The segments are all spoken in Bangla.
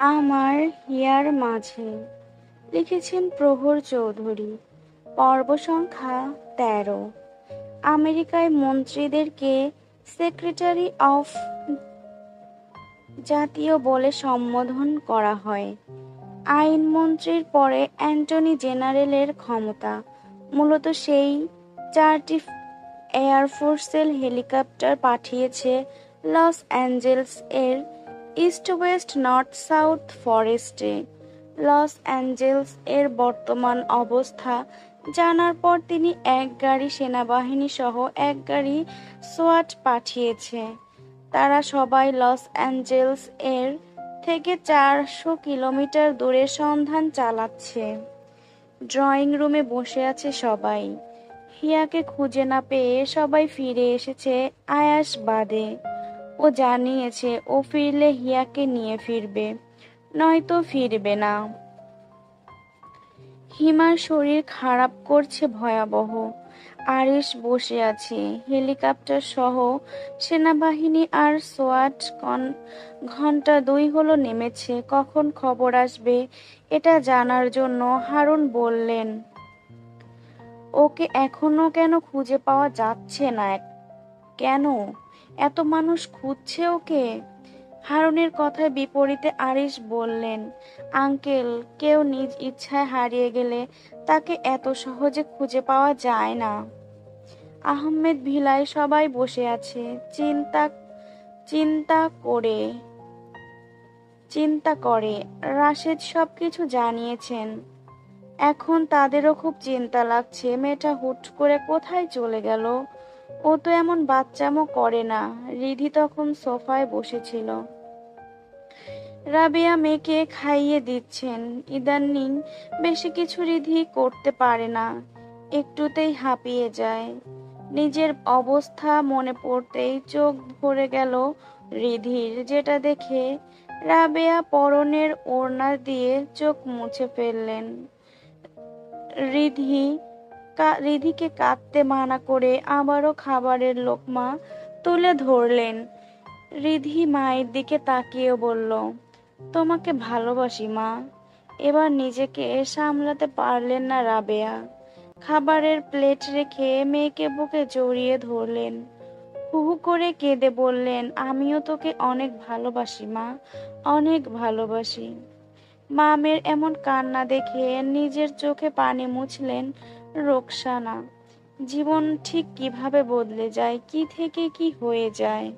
আমার হিয়ার মাঝে লিখেছেন প্রহর চৌধুরী। পর্ব সংখ্যা তেরো। আমেরিকায় মন্ত্রীদেরকে সেক্রেটারি অফ জাতীয় বলে সম্বোধন করা হয়। আইনমন্ত্রীর পরে অ্যান্টনি জেনারেলের ক্ষমতা। মূলত সেই চারটি এয়ারফোর্সের হেলিকপ্টার পাঠিয়েছে লস অ্যাঞ্জেলস এর ইস্ট ওয়েস্ট নর্থ সাউথ ফরেস্টে লস অ্যাঞ্জেলস এর বর্তমান অবস্থা। জানার পর তিনি এক গাড়ি সেনাবাহিনী সহ এক গাড়ি সোয়াট পাঠিয়েছে। তারা সবাই লস অ্যাঞ্জেলস এর থেকে চারশো কিলোমিটার দূরে সন্ধান চালাচ্ছে। ড্রয়িং রুমে বসে আছে সবাই। হিয়াকে খুঁজে না পেয়ে সবাই ফিরে এসেছে আয়াস বাদে ও জানিয়েছে, ও ফিরলে হিয়াকে নিয়ে ফিরবে, নয়তো ফিরবে না। হিমার শরীর খারাপ করছে ভয়াবহ। আরিশ বসে আছে। হেলিকপ্টার সহ সেনাবাহিনী আর সোয়াট ঘণ্টা দুই হলো নেমেছে। কখন খবর আসবে এটা জানার জন্য হারুন বললেন, ওকে এখনও কেন খুঁজে পাওয়া যাচ্ছে না? কেন? এত মানুষ খুঁজছে ওকে? হারুনের কথায় বিপরীতে আরিশ বললেন, আঙ্কেল, কেউ নিজ ইচ্ছায় হারিয়ে গেলে তাকে এত সহজে খুঁজে পাওয়া যায় না। আহমেদ ভিলায় সবাই বসে আছে। চিন্তা চিন্তা করে চিন্তা করে। রাশেদ সব কিছু জানিয়েছেন। এখন তাদেরও খুব চিন্তা লাগছে। মেয়েটা হুট করে কোথায় চলে গেল? ও তো এমন বাচ্চামো করে না, রিধি তখন সোফায় বসেছিল। রাবিয়া মেয়েকে খাইয়ে দিচ্ছেন। ইদানিং বেশি কিছু রিধি করতে পারে না, একটুতেই হাঁপিয়ে যায়। নিজের অবস্থা মনে পড়তেই চোখ ভরে গেল রিধির, যেটা দেখে রাবেয়া পরনের ওড়না দিয়ে চোখ মুছে ফেললেন। রিধি রিধিকে কাঁদতে মানা করে আবারও খাবারের লোকমা তুলে ধরলেন। রিধি মায়ের দিকে তাকিয়ে বলল, তোমাকে ভালোবাসি মা। এবার নিজেকে সামলাতে পারলেন না রাবেয়া। খাবারের প্লেট রেখে মেয়েকে বুকে জড়িয়ে ধরলেন। হুহু করে কেঁদে বললেন, আমিও তোকে অনেক ভালোবাসি মা, অনেক ভালোবাসি। মামের এমন কান্না দেখে নিজের চোখে পানি মুছলেন রোকসানা। জীবন ঠিক কীভাবে বদলে যায়, কি থেকে কি হয়ে যায়?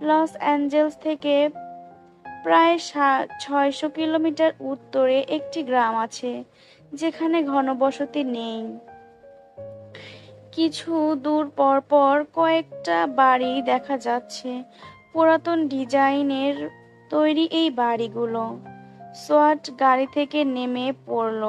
লস অ্যাঞ্জেলস থেকে প্রায় ছয়শো কিলোমিটার উত্তরে একটি গ্রাম আছে, যেখানে ঘনবসতি নেই। কিছু দূর পর পর কয়েকটা বাড়ি দেখা যাচ্ছে। পুরাতন ডিজাইনের তৈরি এই বাড়িগুলো। সোয়াট গাড়ি থেকে নেমে পড়ল।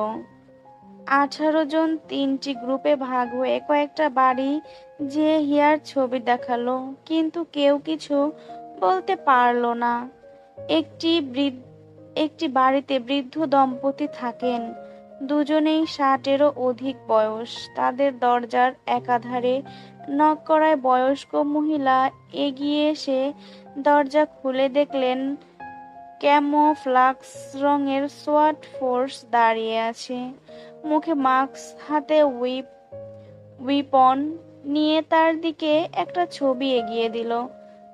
আঠারো জন তিনটি গ্রুপে ভাগ হয়ে কয়েকটা বাড়ি যে হিয়ার ছবি দেখাল, কিন্তু কেউ কিছু বলতে পারল না। একটি একটি বাড়িতে বৃদ্ধ দম্পতি থাকেন। দুজনেই ষাটেরও অধিক বয়স। তাদের দরজার একাধারে নক করায় বয়স্ক মহিলা এগিয়ে এসে দরজা খুলে দেখলেন ক্যামো ক্যামোফ্লাক্স রঙের সোয়াট ফোর্স দাঁড়িয়ে আছে। মুখে মাস্ক, হাতে উইপ উইপন নিয়ে তার দিকে একটা ছবি এগিয়ে দিল।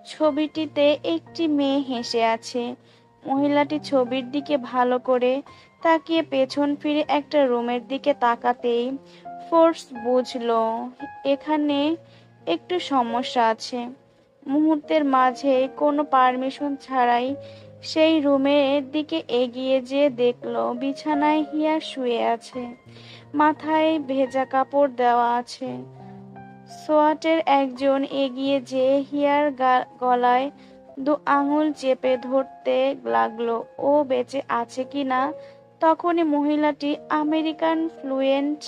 ছবিটিতে একটি মেয়ে হেসে আছে। মহিলাটি ছবির দিকে ভালো করে তাকিয়ে পেছন ফিরে একটা রুমের দিকে তাকাতেই ফোর্স বুঝলো, এখানে একটু সমস্যা আছে। মুহূর্তের মাঝে কোনো পারমিশন ছাড়াই সেই রুমের দিকে এগিয়ে যেয়ে দেখল, বিছানায় হিয়া শুয়ে আছে, মাথায় ভেজা কাপড় দেওয়া আছে। সোয়াটের একজন এগিয়ে যেয়ে হিয়ার গলায় দু আঙুল চেপে ধরতে লাগল, ও বেঁচে আছে কি না? তখনই মহিলাটি আমেরিকান ফ্লুয়েন্ট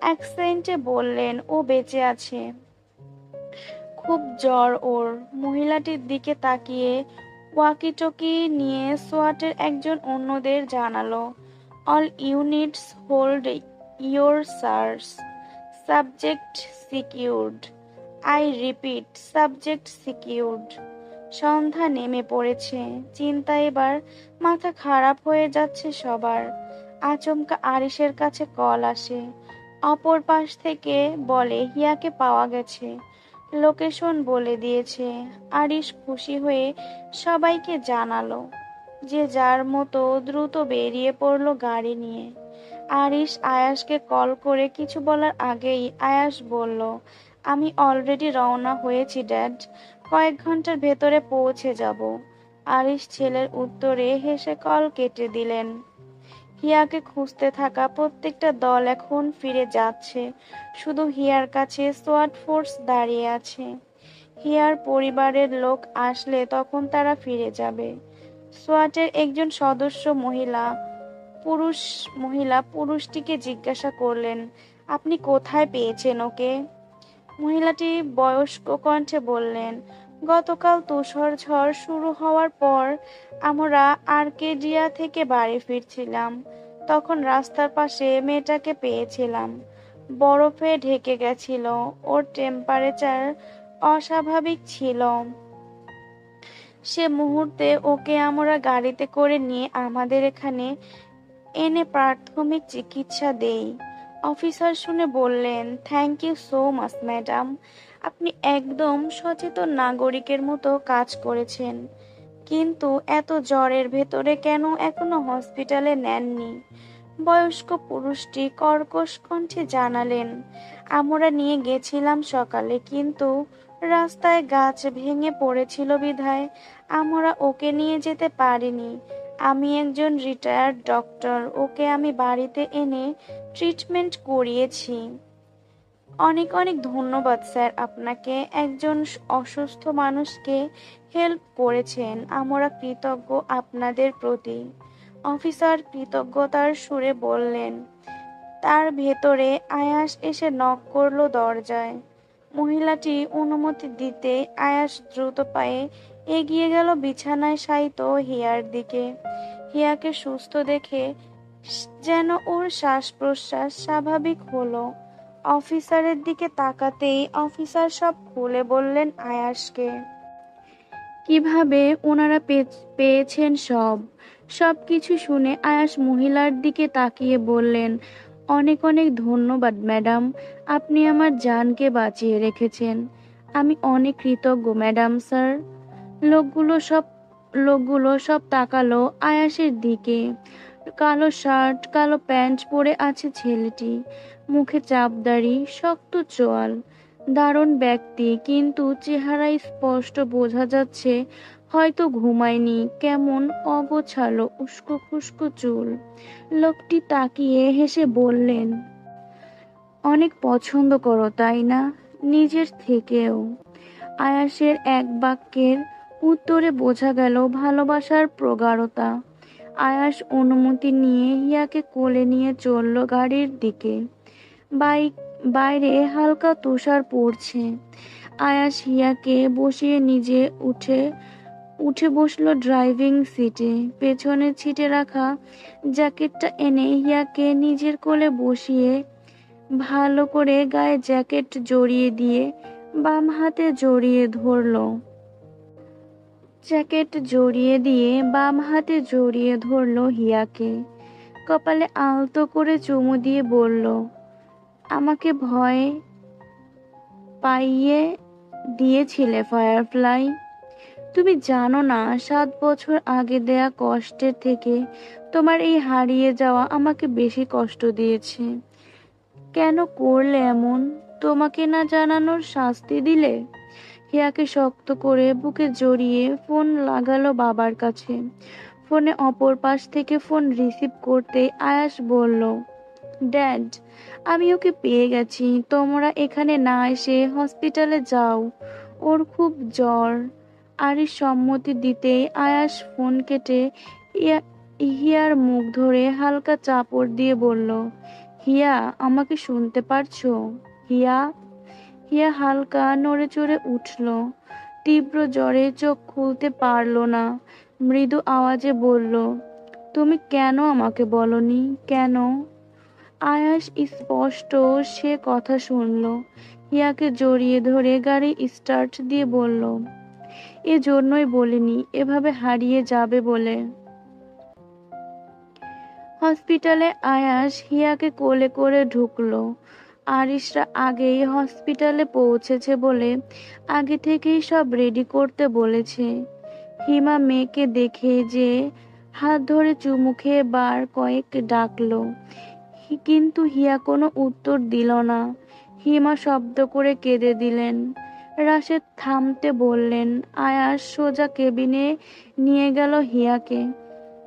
অ্যাকসেন্টে বললেন, ও বেঁচে আছে। খুব জ্বর ওর। মহিলাটির দিকে তাকিয়ে ওয়াকিটকি নিয়ে সোয়াটের একজন অন্যদের জানালো all units hold your search subject secured I repeat subject secured সন্ধ্যা নেমে পড়েছে। চিন্তা এবার মাথা খারাপ হয়ে যাচ্ছে সবার। আচমকা আরিসের কাছে কল আসে। অপর পাশ থেকে বলে, হিয়াকে পাওয়া গেছে। লোকেশন বলে দিয়েছে। আরিস খুশি হয়ে সবাইকে জানালো যে যার মতো দ্রুত বেরিয়ে পড়ল গাড়ি নিয়ে। আরিস আয়াসকে কল করে কিছু বলার আগেই আয়াস বলল, আমি অলরেডি রওনা হয়েছি, ড্যাড। কয়েক ঘণ্টার ভেতরে পৌঁছে যাব। আরিস ছেলের উত্তরে হেসে কল কেটে দিলেন। হিয়াকে খুঁজতে থাকা প্রত্যেকটা দল এখন ফিরে যাচ্ছে। শুধু হিয়ার কাছে সোয়াট ফোর্স দাঁড়িয়ে আছে। হিয়ার পরিবারের লোক আসলে তখন তারা ফিরে যাবে। সোয়াটের একজন সদস্য মহিলা, পুরুষ মহিলা পুরুষটিকে জিজ্ঞাসা করলেন, আপনি কোথায় পেয়েছেন ওকে? মহিলাটি বয়স্ক কণ্ঠে বললেন গতকাল তুষার ঝড় শুরু হওয়ার পর আমরা আর্কেডিয়া থেকে বাড়ি ফিরছিলাম। তখন রাস্তার পাশে মেয়েটাকে পেয়েছিলাম। বরফে ঢেকে গেছিল। ওর টেম্পারেচার অস্বাভাবিক ছিল। সে মুহূর্তে ওকে আমরা গাড়িতে করে নিয়ে আমাদের এখানে এনে প্রাথমিক চিকিৎসা দেই। অফিসার শুনে বললেন thank you so much madam আপনি একদম সচেতন নাগরিকের মতো কাজ করেছেন। কিন্তু এত জ্বরের ভেতরে কেন এখনও হসপিটালে নেননি? বয়স্ক পুরুষটি কর্কশ কণ্ঠে জানালেন, আমরা নিয়ে গেছিলাম সকালে, কিন্তু রাস্তায় গাছ ভেঙে পড়েছিল বিধায়, আমরা ওকে নিয়ে যেতে পারিনি। আমি একজন রিটায়ার্ড ডক্টর ওকে আমি বাড়িতে এনে ট্রিটমেন্ট করিয়েছি। অনেক অনেক ধন্যবাদ স্যার, আপনাকে একজন অসুস্থ মানুষকে হেল্প করেছেন, আমরা কৃতজ্ঞ আপনাদের প্রতি। অফিসার কৃতজ্ঞতার সুরে বললেন, তার ভেতরে আয়াস এসে নক করল দরজায়। মহিলাটি অনুমতি দিতে আয়াস দ্রুত পায়ে এগিয়ে গেল বিছানায় শায়িত হিয়ার দিকে। হিয়াকে সুস্থ দেখে যেন ওর শ্বাস প্রশ্বাস স্বাভাবিক হলো। অফিসারের দিকে তাকাতেই অফিসার সব খুলে বললেন আয়াসকে। কীভাবে ওনারা পেয়েছেন সব? সব কিছু শুনে আয়াস মহিলার দিকে তাকিয়ে বললেন, অনেক অনেক ধন্যবাদ, ম্যাডাম। আপনি আমার জানকে বাঁচিয়ে রেখেছেন। আমি অনেক কৃতজ্ঞ, ম্যাডাম স্যার। লোকগুলো সব লোকগুলো সব তাকালো আয়াসের দিকে। কালো শার্ট, কালো প্যান্ট পরে আছে ছেলেটি। মুখে চাপদাড়ি, শক্ত চোয়াল। দারুণ ব্যক্তি, কিন্তু চেহারায় স্পষ্ট বোঝা যাচ্ছে হয়তো ঘুমায়নি। কেমন অগোছালো, উস্কো খুস্কো চুল। লোকটি তাকিয়ে হেসে বললেন, অনেক পছন্দ করো, তাই না? নিজের থেকেও। আয়াসের এক বাক্যের উত্তরে বোঝা গেল ভালোবাসার প্রগাঢ়তা। আয়াস অনুমতি নিয়ে হিয়াকে কোলে নিয়ে চলল গাড়ির দিকে। বাইক, বাইরে হালকা তুষার পড়ছে। আয়াস হিয়াকে বসিয়ে নিজে উঠে উঠে বসল ড্রাইভিং সিটে। পেছনে ছিটে রাখা জ্যাকেটটা এনে হিয়াকে নিজের কোলে বসিয়ে ভালো করে গায়ে জ্যাকেট জড়িয়ে দিয়ে বাম হাতে জড়িয়ে ধরলো। জ্যাকেট জড়িয়ে দিয়ে বাম হাতে জড়িয়ে ধরল হিয়াকে। কপালে আলতো করে চুমু দিয়ে বলল, আমাকে ভয় পাইয়ে দিয়েছিলে ফায়ারফ্লাই। তুমি জানো না, সাত বছর আগে দেয়া কষ্টের থেকে তোমার এই হারিয়ে যাওয়া আমাকে বেশি কষ্ট দিয়েছে। কেন করলে এমন? তোমাকে না জানানোর শাস্তি দিলে? হিয়াকে শক্ত করে বুকে জড়িয়ে ফোন লাগালো বাবার কাছে। ফোনে অপর পাশ থেকে ফোন রিসিভ করতে আয়াস বলল, ড্যাড, আমি ওকে পেয়ে গেছি। তোমরা এখানে না এসে হসপিটালে যাও। ওর খুব জ্বর। আরিস সম্মতি দিতেই আয়াস ফোন কেটে হিয়ার মুখ ধরে হালকা চাপড় দিয়ে বলল, হিয়া, আমাকে শুনতে পারছ? হিয়া হিয়া হালকা নড়ে চড়ে উঠল। তীব্র জ্বরে চোখ খুলতে পারল না। মৃদু আওয়াজে বলল, তুমি কেন আমাকে বলনি? কেন? আয়াস স্পষ্ট সে কথা শুনল। হিয়াকে জড়িয়ে ধরে গাড়ি স্টার্ট দিয়ে বলল এজন্যই বলিনি, এভাবে হারিয়ে যাবে বলে। হসপিটালে আয়াস হিয়াকে কোলে করে ঢুকলো। আরিশরা আগেই হসপিটালে পৌঁছেছে বলে আগে থেকেই সব রেডি করতে বলেছে। হিমা মেয়েকে দেখে যে হাত ধরে চুমু খেয়ে বার কয়েক ডাকলো। কিন্তু হিয়া কোনো উত্তর দিল না। হিমা শব্দ করে কেঁদে দিলেন। রাশেদ থামতে বললেন, আয়াস সোজা কেবিনে নিয়ে গেল হিয়াকে।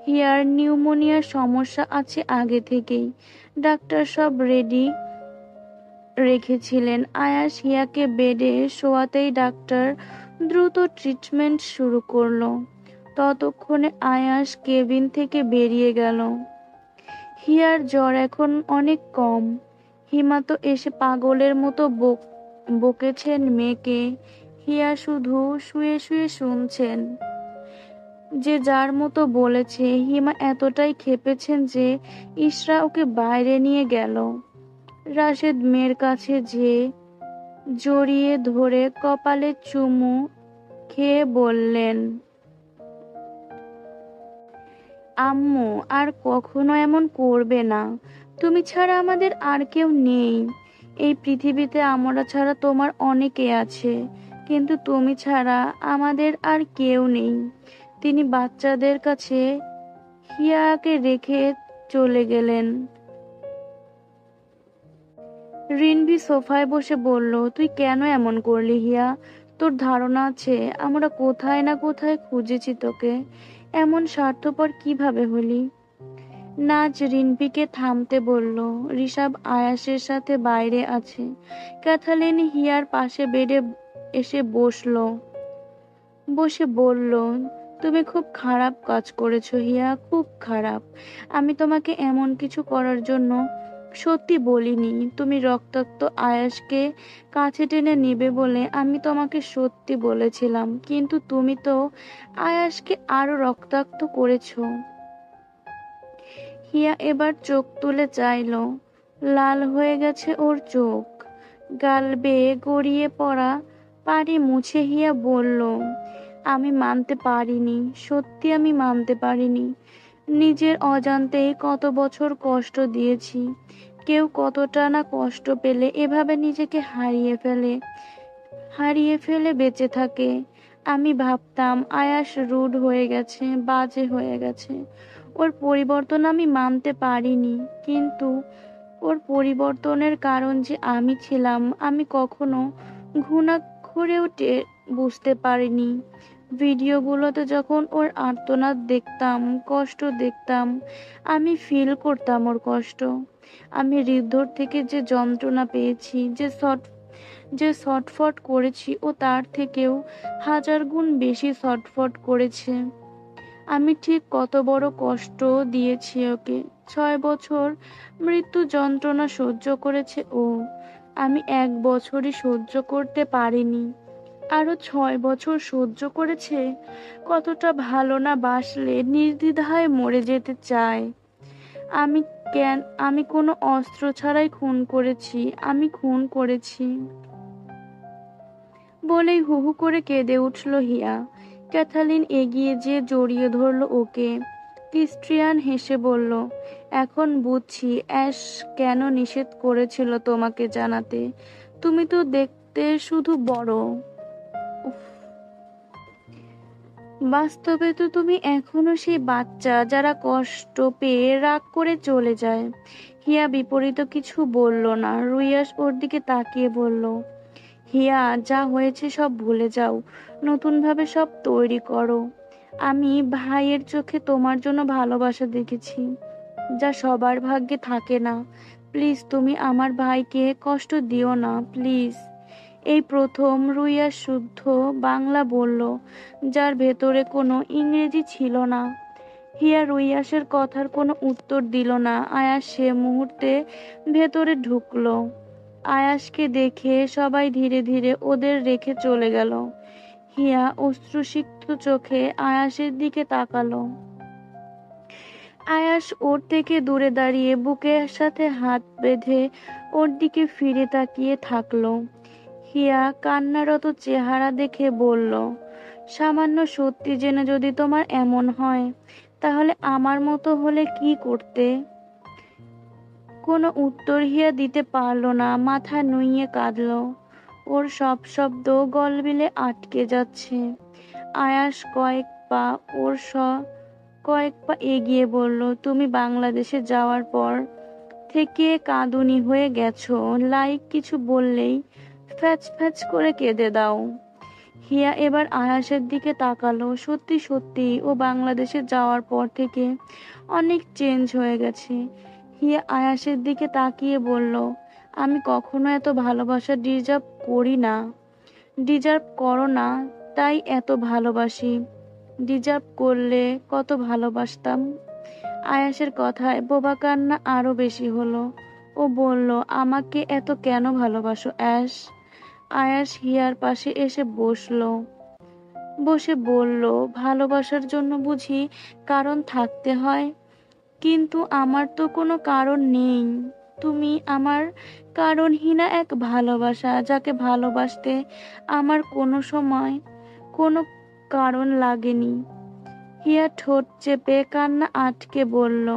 হিয়ার নিউমোনিয়ার সমস্যা আছে আগে থেকেই। ডাক্তার সব রেডি রেখেছিলেন। আয়াস হিয়াকে বেডে শোয়াতেই ডাক্তার দ্রুত ট্রিটমেন্ট শুরু করল। ততক্ষণে আয়াস কেবিন থেকে বেরিয়ে গেল। হিয়ার জ্বর এখন অনেক কম। হিমা তো এসে পাগলের মতো বক, বকেছেন মেয়েকে। হিয়া শুধু শুয়ে শুয়ে শুনছেন। যে যার মতো বলেছে, হিমা এতটাই খেপেছেন যে ইশরা ওকে বাইরে নিয়ে গেল। রাশেদ মেয়ের কাছে যে জড়িয়ে ধরে কপালে চুমু খেয়ে বললেন, আম্মু, আর কখনো এমন করবে না। তুমি ছাড়া আমাদের আর কেউ নেই। এই পৃথিবীতে আমরা ছাড়া তোমার অনেকে আছে, কিন্তু তুমি ছাড়া আমাদের আর কেউ নেই। তিনি বাচ্চাদের কাছে হিয়াকে রেখে চলে গেলেন। রিনভি সোফায় বসে বলল, তুই কেন এমন করলি হিয়া? তোর ধারণা আছে, আমরা কোথায় না কোথায় খুঁজেছি তোকে। এমন স্বার্থপর কীভাবে হলি? নাচ রিনপিকে থামতে বলল ঋষাব আয়াসের সাথে বাইরে আছে। ক্যাথালিন হিয়ার পাশে বেডে এসে বসল। বসে বলল, তুমি খুব খারাপ কাজ করেছ হিয়া, খুব খারাপ। আমি তোমাকে এমন কিছু করার জন্য সত্যি বলিনি। তুমি রক্তাক্ত আয়াসকে কাছে টেনে নেবে বলে আমি তোমাকে সত্যি বলেছিলাম, কিন্তু তুমি তো আয়াসকে আরও রক্তাক্ত করেছ। হিয়া এবার চোখ তুলে চাইল, লাল হয়ে গেছে ওর চোখ। গাল বেয়ে গড়িয়ে পড়া পারি মুছে হিয়া বলল, আমি মানতে পারিনি, সত্যি আমি মানতে পারিনি। নিজের অজান্তেই কত বছর কষ্ট দিয়েছি। কেউ কতটা না কষ্ট পেলে এভাবে নিজেকে হারিয়ে ফেলে। হারিয়ে ফেলে বেঁচে থাকে। আমি ভাবতাম, আয়াস রুড হয়ে গেছে, বাজে হয়ে গেছে। ওর পরিবর্তন আমি মানতে পারিনি, কিন্তু ওর পরিবর্তনের কারণ যে আমি ছিলাম, আমি কখনো ঘুণাক্ষরেও বুঝতে পারিনি। ভিডিওগুলোতে যখন ওর আর্তনাদ দেখতাম, কষ্ট দেখতাম, আমি ফিল করতাম ওর কষ্ট। আমি হৃদয় থেকে যে যন্ত্রণা পেয়েছি, যে শট যে শটফট করেছি ও তার থেকেও হাজার গুণ বেশি শটফট করেছে। আমি ঠিক কত বড় কষ্ট দিয়েছি ওকে। ছয় বছর মৃত্যু যন্ত্রণা সহ্য করেছে ও। আমি এক বছরই সহ্য করতে পারিনি। আরও ছয় বছর সহ্য করেছে, কতটা ভালো না বাসলে নির্দ্বিধায় মরে যেতে চায়। আমি কেন, আমি কোনো অস্ত্র ছাড়াই খুন করেছি, আমি খুন করেছি। বলেই হু হু করে কেঁদে উঠল হিয়া। ক্যাথালিন এগিয়ে যেয়ে জড়িয়ে ধরল ওকে। ক্রিস্টিয়ান হেসে বলল, এখন বুঝছি, অ্যাশ কেন নিষেধ করেছিল তোমাকে জানাতে। তুমি তো দেখতে শুধু বড়। বাস্তবে তো তুমি এখনও সেই বাচ্চা যারা কষ্ট পেয়ে রাগ করে চলে যায়। হিয়া বিপরীত কিছু বলল না, রুইয়াস ওর দিকে তাকিয়ে বলল, হিয়া, যা হয়েছে সব ভুলে যাও, নতুনভাবে সব তৈরি করো। আমি ভাইয়ের চোখে তোমার জন্য ভালোবাসা দেখেছি, যা সবার ভাগ্যে থাকে না। প্লিজ, তুমি আমার ভাইকে কষ্ট দিও না, প্লিজ। এই প্রথম রুইয়া শুদ্ধ বাংলা বলল, যার ভেতরে কোনো ইংরেজি ছিল না। হিয়া রুইয়াসের কথার কোনো উত্তর দিল না। আয়াস সে মুহূর্তে ভেতরে ঢুকলো। আয়াসকে দেখে সবাই ধীরে ধীরে ওদের রেখে চলে গেল। হিয়া অশ্রুসিক্ত চোখে আয়াসের দিকে তাকালো। আয়াস ওর থেকে দূরে দাঁড়িয়ে বুকের সাথে হাত বেঁধে ওর দিকে ফিরে তাকিয়ে থাকল। হিয়া কান্নারত চেহারা দেখে বলল, সামান্য সত্যি জেনে যদি তোমার এমন হয়, তাহলে আমার মতো হলে কি করতে? কোনো উত্তর হিয়া দিতে পারল না, মাথা নুইয়ে কাঁদলো। ওর সব শব্দ গলবিলে আটকে যাচ্ছে। আয়াস কয়েক পা ওর স, কয়েক পা এগিয়ে বলল, তুমি বাংলাদেশে যাওয়ার পর থেকে কাঁদুনি হয়ে গেছো। লাইক কিছু বললেই ফ্যাচ ফ্যাচ করে কেঁদে দাও। হিয়া এবার আয়াসের দিকে তাকালো। সত্যি সত্যি, ও বাংলাদেশে যাওয়ার পর থেকে অনেক চেঞ্জ হয়ে গেছে। হিয়া আয়াসের দিকে তাকিয়ে বলল, আমি কখনো এত ভালোবাসা ডিজার্ভ করি না। ডিজার্ভ করো না, তাই এত ভালোবাসি। ডিজার্ভ করলে কত ভালোবাসতাম। আয়াসের কথায় বোবা কান্না আরও বেশি হলো। ও বলল, আমাকে এত কেন ভালোবাসো, অ্যাশ? আয়াস হিয়ার পাশে এসে বসল। বসে বলল, ভালোবাসার জন্য বুঝি কারণ থাকতে হয়, কিন্তু আমার তো কোনো কারণ নেই। তুমি আমার কারণহীনা এক ভালোবাসা, যাকে ভালোবাসতে আমার কোনো সময় কোনো কারণ লাগেনি। হিয়া ঠোঁট চেপে কান্না আটকে বলল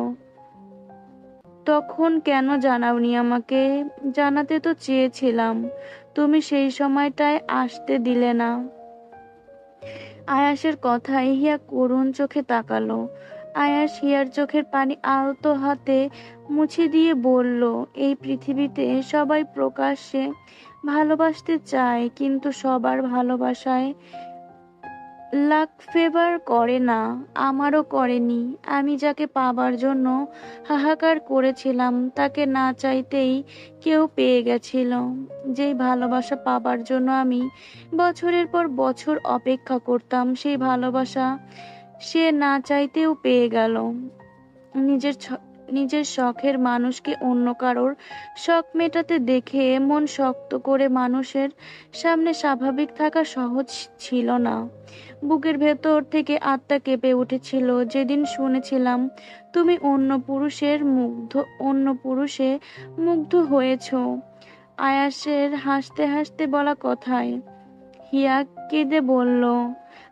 তখন কেন জানাওনি আমাকে? জানাতে তো চেয়েছিলাম। তুমি সেই সময়টায় আসতে দিলে না। আয়াসের কথায় হিয়া করুণ চোখে তাকালো। আয়াস হিয়ার চোখের পানি আলতো হাতে মুছে দিয়ে বলল, এই পৃথিবীতে সবাই প্রকাশ্যে ভালোবাসতে চায়, কিন্তু সবার ভালোবাসায় লাক ফেভার করে না, আমারও করেনি। আমি যাকে পাবার জন্য হাহাকার করেছিলাম, তাকে না চাইতেই কেউ পেয়ে গেছিল। যেই ভালোবাসা পাবার জন্য আমি বছরের পর বছর অপেক্ষা করতাম, সেই ভালোবাসা সে না চাইতেও পেয়ে গেল। নিজের নিজের শখের মানুষকে অন্য কারোর শখ মেটাতে দেখে মন শক্ত করে মানুষের সামনে স্বাভাবিক থাকা সহজ ছিল না। বুকের ভেতর থেকে আত্মা কেঁপে উঠেছিল। যেদিন শুনেছিলাম তুমি অন্য পুরুষের মুগ্ধ, অন্য পুরুষে মুগ্ধ হয়েছ। আয়াসের হাসতে হাসতে বলা কথায় হিয়া কেঁদে বলল,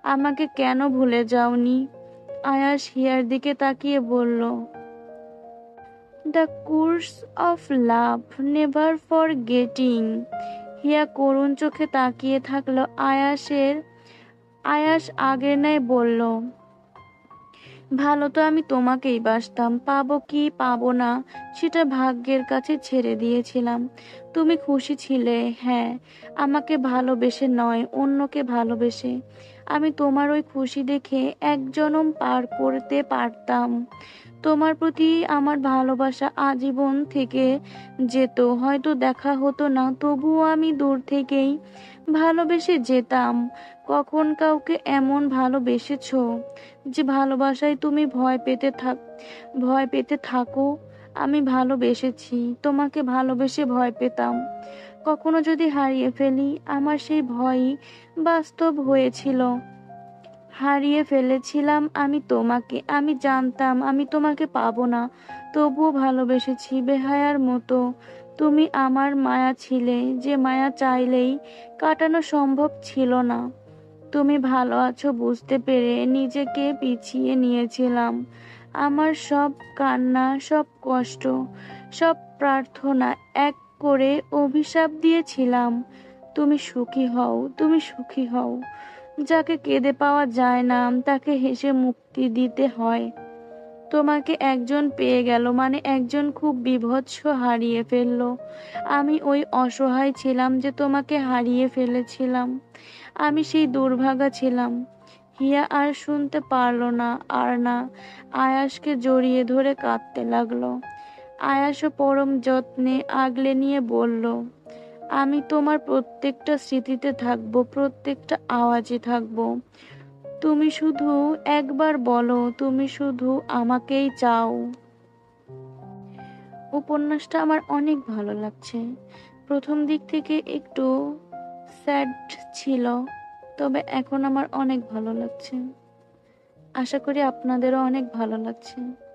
আমাকে কেন ভুলে যাওনি? আয়াস হিয়ার দিকে তাকিয়ে বলল the course of love never forgetting Hiya করুণ চোখে তাকিয়ে থাকল আয়াসের। আয়াস আগের ন্যায় বলল, ভালো তো আমি তোমাকেই বাসতাম, পাবো কি পাবো না, সেটা ভাগ্যের কাছে ছেড়ে দিয়েছিলাম। তুমি খুশি ছিলে হ্যাঁ আমাকে ভালোবেসে নয়, অন্যকে ভালোবেসে। আমি তোমার ওই খুশি দেখে এক জনম পার করতে পারতাম। তোমার প্রতি আমার ভালোবাসা আজীবন থেকে যেত। হয়তো দেখা হতো না, তবুও আমি দূর থেকেই ভালোবেসে যেতাম। কখন কাউকে এমন ভালোবেসেছো যে ভালোবাসায় তুমি ভয় পেতে থাক, ভয় পেতে থাকো? আমি ভালোবেসেছি, তোমাকে ভালোবেসে ভয় পেতাম। কখনো যদি হারিয়ে ফেলি, আমার সেই ভয়ই বাস্তব হয়েছিল। হারিয়ে ফেলেছিলাম, আমি তোমাকে, আমি জানতাম, আমি তোমাকে পাবো না। তবুও ভালোবেসেছি বেহায়ার মতো। তুমি আমার মায়া ছিলে, যে মায়া চাইলেই কাটানো সম্ভব ছিল না। তুমি ভালো আছো বুঝতে পেরে নিজেকে পিছিয়ে নিয়েছিলাম। আমার সব কান্না, সব কষ্ট, সব প্রার্থনা এক করে অভিশাপ দিয়েছিলাম। তুমি সুখী হও, তুমি সুখী হও। যাকে কেঁদে পাওয়া যায় না, তাকে হেসে মুক্তি দিতে হয়। তোমাকে একজন পেয়ে গেল মানে একজন খুব বিভৎস হারিয়ে ফেলল। আমি ওই অসহায় ছিলাম যে তোমাকে হারিয়ে ফেলেছিলাম। আমি সেই দুর্ভাগা ছিলাম। হিয়া আর শুনতে পারল না, আর না, আয়াসকে জড়িয়ে ধরে কাঁদতে লাগল। আয়াসও পরম যত্নে আগলে নিয়ে বলল আমি তোমার প্রত্যেকটা স্মৃতিতে থাকব, প্রত্যেকটা আওয়াজে থাকব। তুমি শুধু একবার বলো, তুমি শুধু আমাকেই চাও। উপন্যাসটা আমার অনেক ভালো লাগছে। প্রথম দিক থেকে একটু স্যাড ছিল, তবে এখন আমার অনেক ভালো লাগছে। আশা করি আপনাদেরও অনেক ভালো লাগছে।